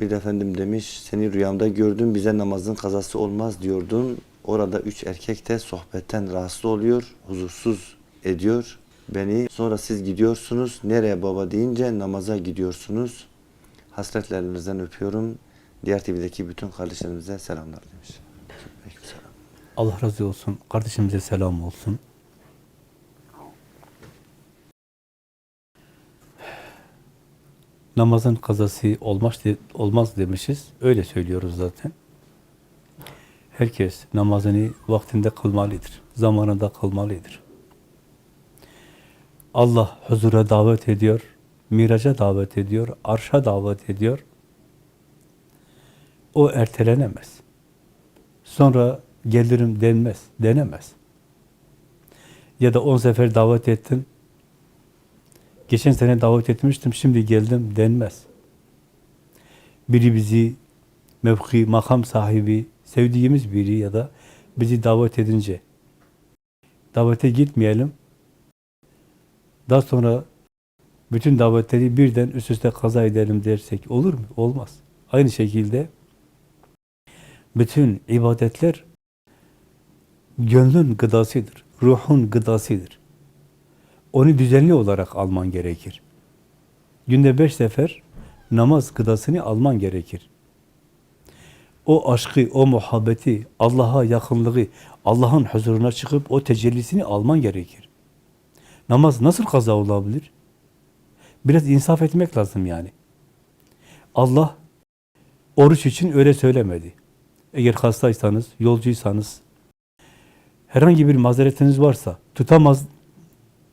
Bir de efendim demiş seni rüyamda gördüm bize namazın kazası olmaz diyordun. Orada üç erkek de sohbetten rahatsız oluyor, huzursuz ediyor beni. Sonra siz gidiyorsunuz. Nereye baba deyince namaza gidiyorsunuz. Hasretlerinizden öpüyorum. Diğer TV'deki bütün kardeşlerimize selamlar demiş. Allah razı olsun. Kardeşimize selam olsun. Namazın kazası olmaz, de- olmaz demişiz. Öyle söylüyoruz zaten. Herkes namazını vaktinde kılmalıdır. Zamanında kılmalıdır. Allah huzura davet ediyor, miraca davet ediyor, arşa davet ediyor. O ertelenemez. Sonra gelirim denmez, denemez. Ya da on sefer davet ettin, geçen sene davet etmiştim, şimdi geldim denmez. Biri bizi mevki, makam sahibi, sevdiğimiz biri ya da bizi davet edince davete gitmeyelim, daha sonra bütün davetleri birden üst üste kaza edelim dersek olur mu? Olmaz. Aynı şekilde bütün ibadetler gönlün gıdasıdır, ruhun gıdasıdır. Onu düzenli olarak alman gerekir. Günde beş sefer namaz gıdasını alman gerekir. O aşkı, o muhabbeti, Allah'a yakınlığı, Allah'ın huzuruna çıkıp o tecellisini alman gerekir. Namaz nasıl kaza olabilir? Biraz insaf etmek lazım yani. Allah oruç için öyle söylemedi. Eğer hastaysanız, yolcuysanız, herhangi bir mazeretiniz varsa, tutamaz,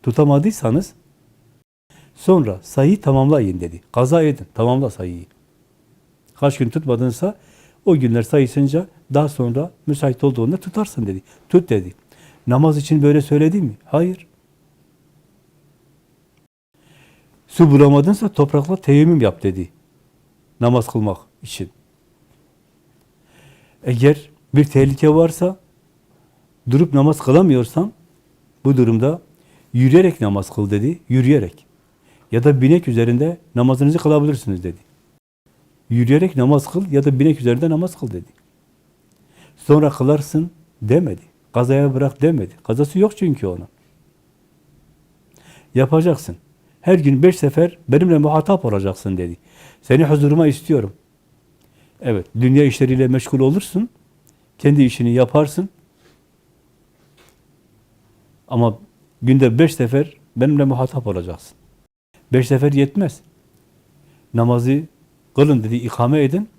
tutamadıysanız, sonra sayıyı tamamlayın dedi. Kaza edin, tamamla sayıyı. Kaç gün tutmadınsa, o günler sayısınca daha sonra müsait olduğunda tutarsın dedi. Tut dedi. Namaz için böyle söyledi mi? Hayır. Su bulamadınsa toprakla teyemmüm yap dedi. Namaz kılmak için. Eğer bir tehlike varsa, durup namaz kılamıyorsan, bu durumda yürüyerek namaz kıl dedi, yürüyerek. Ya da binek üzerinde namazınızı kılabilirsiniz dedi. Yürüyerek namaz kıl ya da binek üzerinde namaz kıl dedi. Sonra kılarsın demedi. Kazaya bırak demedi. Kazası yok çünkü onun. Yapacaksın. Her gün beş sefer benimle muhatap olacaksın dedi. Seni huzuruma istiyorum. Evet, dünya işleriyle meşgul olursun. Kendi işini yaparsın. Ama günde beş sefer benimle muhatap olacaksın. Beş sefer yetmez. Namazı kılın dedi, ikame edin.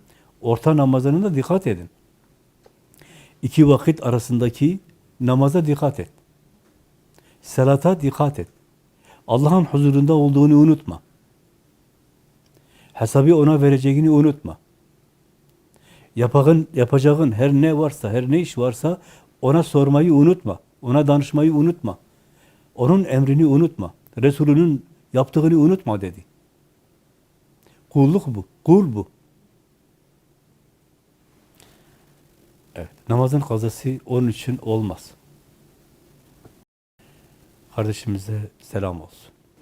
Orta namazına da dikkat edin. İki vakit arasındaki namaza dikkat et. Salata dikkat et. Allah'ın huzurunda olduğunu unutma. Hesabı ona vereceğini unutma. Yapağın, yapacağın her ne varsa, her ne iş varsa ona sormayı unutma. Ona danışmayı unutma. Onun emrini unutma. Resulünün yaptığını unutma dedi. Kulluk bu. Kul bu. Evet. Namazın kazası onun için olmaz. Kardeşimize selam olsun.